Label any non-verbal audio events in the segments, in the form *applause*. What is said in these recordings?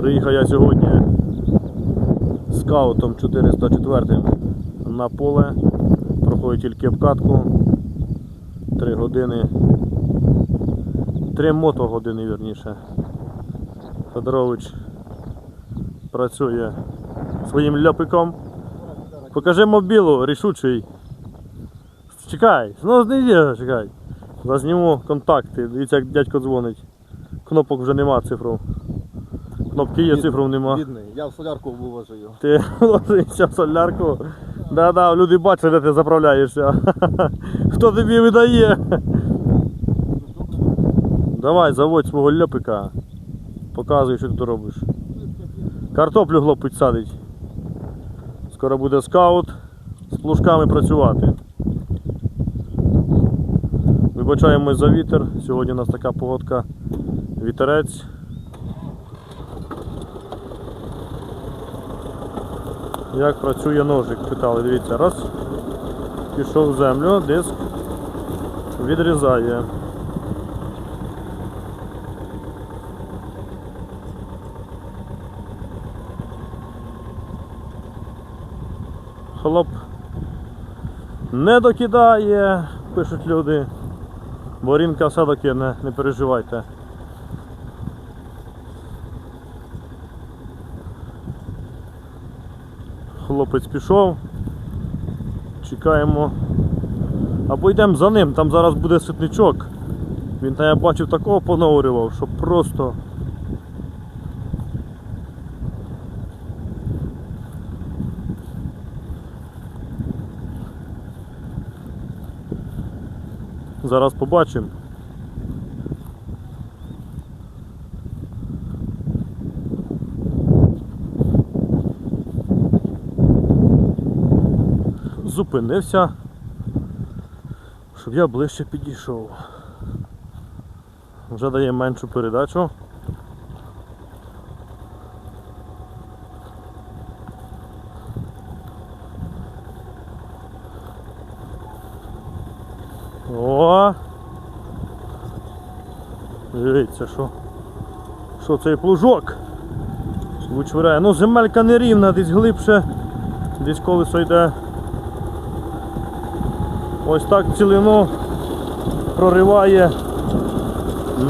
Приїхав я сьогодні скаутом 404 на поле. Проходить тільки обкатку. 3 години. 3 мотогодини, вірніше. Федорович працює своїм ляпиком. Покажи мобілу, рішучий. Чекай, ну не йди, чекай. Зазніму контакти. Дивіться, як дядько дзвонить. Кнопок вже нема цифру. Кнопки є, цифру нема. Бідний, я в солярку вивожу. Ти ложишся в солярку. Да-да, люди бачать, де ти заправляєшся. *laughs* Хто тобі видає? Давай, заводь свого ляпика. Показуй, що ти робиш. Картоплю хлопець садить. Скоро буде скаут з плужками працювати. Вибачаємось за вітер. Сьогодні у нас така погодка. Вітерець. Як працює ножик, питали, дивіться, раз, пішов в землю, диск відрізає. Хлоп не докидає, пишуть люди. Борінка все докине, не переживайте. Хлопець пішов. Чекаємо. Або йдемо за ним, там зараз буде ситничок. Він там я бачив такого понаурював, що просто. Зараз побачимо. Зупинився, щоб я ближче підійшов. Вже дає меншу передачу. О! Дивіться, що. Що цей плужок? Вичвиряє. Ну, земелька не рівна, десь глибше, десь колесо йде. Ось так цілину прориває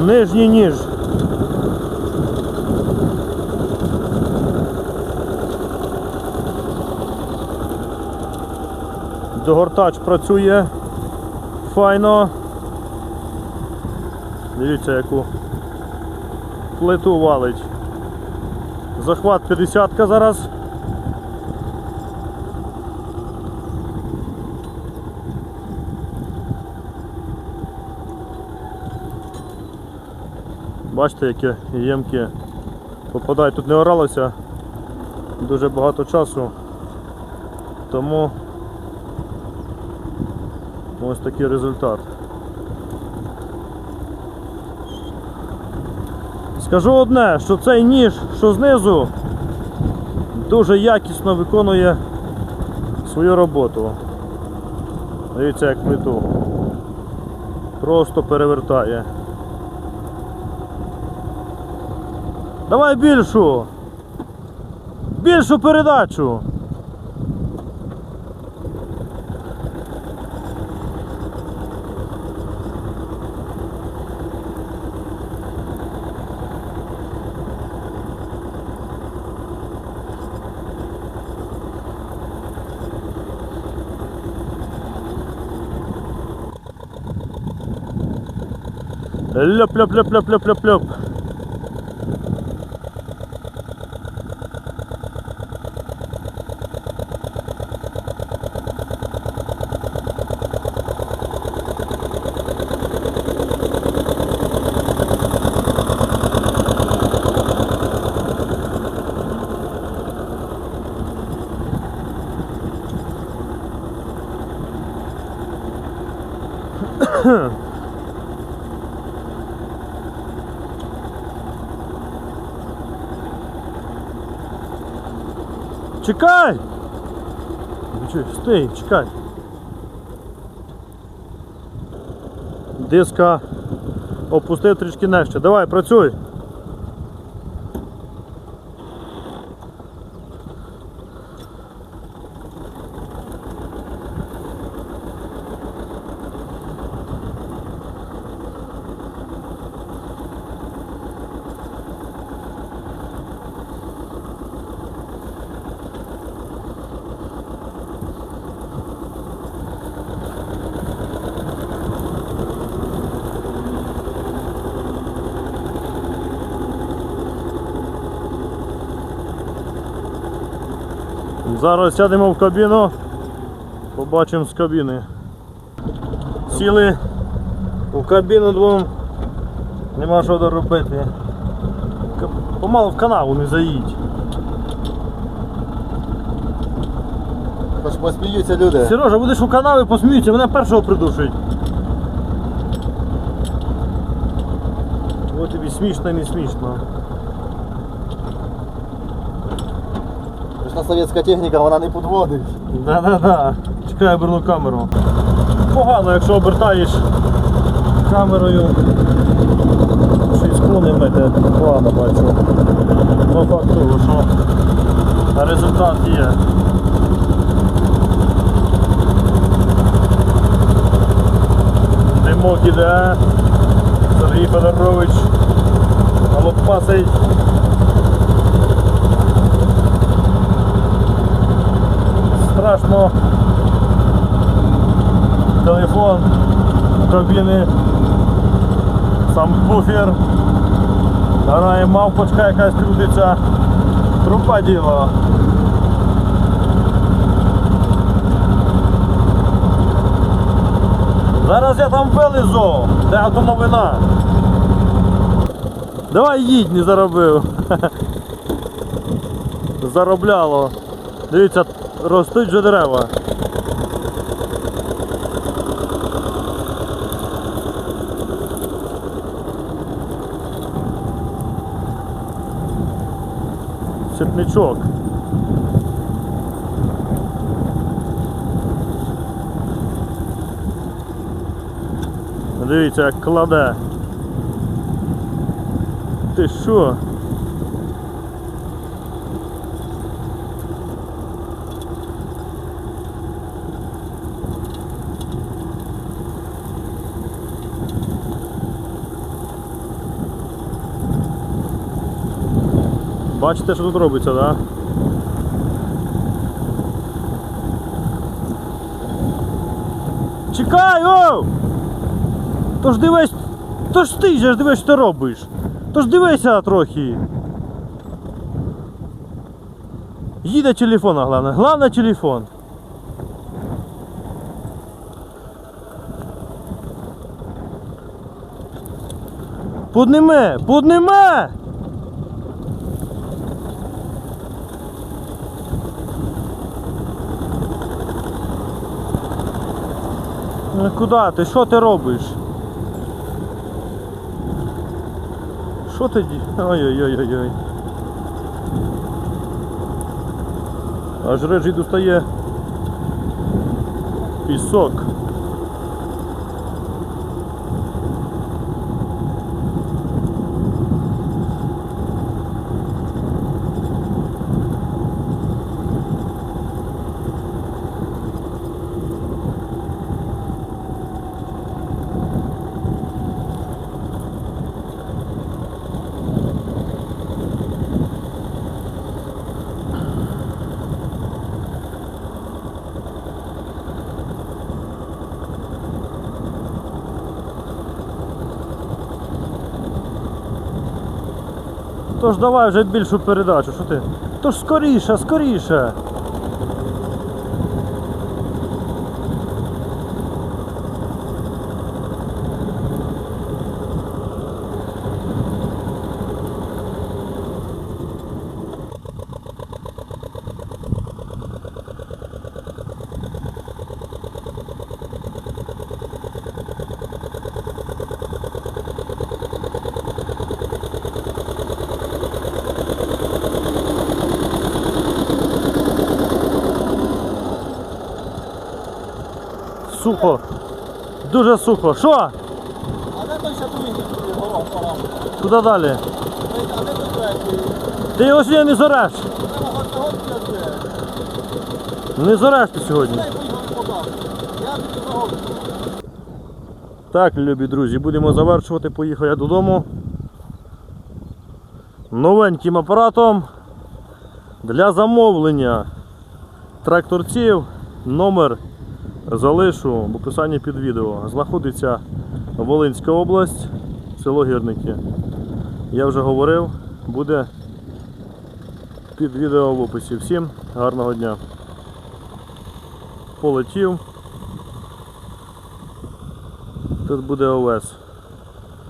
нижній ніж. Догортач працює файно. Дивіться, яку плиту валить. Захват 50 зараз. Бачите, які ємки попадають. Тут не оралося дуже багато часу. Тому ось такий результат. Скажу одне, що цей ніж, що знизу, дуже якісно виконує свою роботу. Дивіться, як плиту. Просто перевертає. Давай більшу. Більшу передачу. Ляп-ляп-ляп-ляп-ляп-ляп-ляп. Чекай! Ну чо, Стій, чекай. Диска опустив трішки нижче. Давай, працюй. Зараз сядемо в кабіну, побачимо з кабіни. Сіли у кабіну двом, нема що доробити. Помалу в канаву не заїдь. Хоч посміються люди. Сережа, будеш у канаві, посміються, мене першого придушить. Ось тобі смішно, не смішно. Точна совєтська техніка, вона не підводить. Да-да-да. Чекай, оберну камеру. Погано, якщо обертаєш камерою. Щось не мете, погано бачу. Ну факт того, що результат є. Димок іде. Сергій Федорович. Страшно. Телефон, кабіни, сам буфер. Грає мавпочка якась крутиться. Трупа діла. Зараз я там вилізу, де автоновина. Давай їдь, не заробив. *laughs* Заробляло. Дивіться, ростуть вже дерева. Сипничок. Дивіться, як кладе. Ти що? Бачите, що тут робиться, так? Чекай, оу! Тож дивись, тож ти же ж дивись, що ти робиш. Тож дивися трохи. Їде телефон, головне. Головне телефон. Подниме, подниме! Ну куди ти? Що ти робиш? Що ти? Ой-ой-ой-ой-ой. Аж режі достає пісок. Тож давай вже більшу передачу, що ти? Тож скоріше, скоріше. Сухо. Дуже сухо. Що? А де той ще пора? Куди далі? А де той третій? Ти його сьогодні не зореш. Не зореш ти сьогодні. Так, любі друзі, будемо завершувати. Поїхав я додому. Новеньким апаратом для замовлення тракторців. Номер залишу в описанні під відео. Знаходиться Волинська область, село Гірники. Я вже говорив, буде під відео в описі. Всім гарного дня. Полетів. Тут буде овес.